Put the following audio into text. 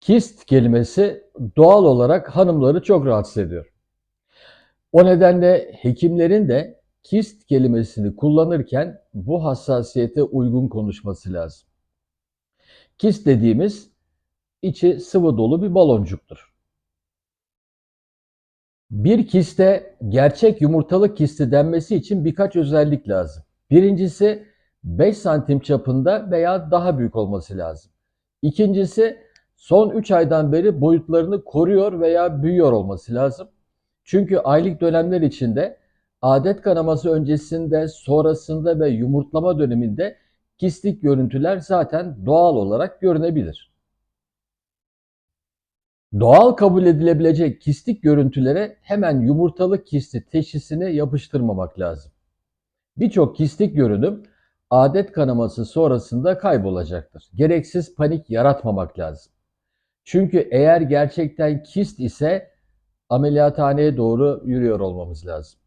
Kist kelimesi doğal olarak hanımları çok rahatsız ediyor. O nedenle hekimlerin de kist kelimesini kullanırken bu hassasiyete uygun konuşması lazım. Kist dediğimiz içi sıvı dolu bir baloncuktur. Bir kiste gerçek yumurtalık kisti denmesi için birkaç özellik lazım. Birincisi 5 santim çapında veya daha büyük olması lazım. İkincisi son 3 aydan beri boyutlarını koruyor veya büyüyor olması lazım. Çünkü aylık dönemler içinde adet kanaması öncesinde, sonrasında ve yumurtlama döneminde kistik görüntüler zaten doğal olarak görünebilir. Doğal kabul edilebilecek kistik görüntülere hemen yumurtalık kisti teşhisini yapıştırmamak lazım. Birçok kistik görünüm adet kanaması sonrasında kaybolacaktır. Gereksiz panik yaratmamak lazım. Çünkü eğer gerçekten kist ise ameliyathaneye doğru yürüyor olmamız lazım.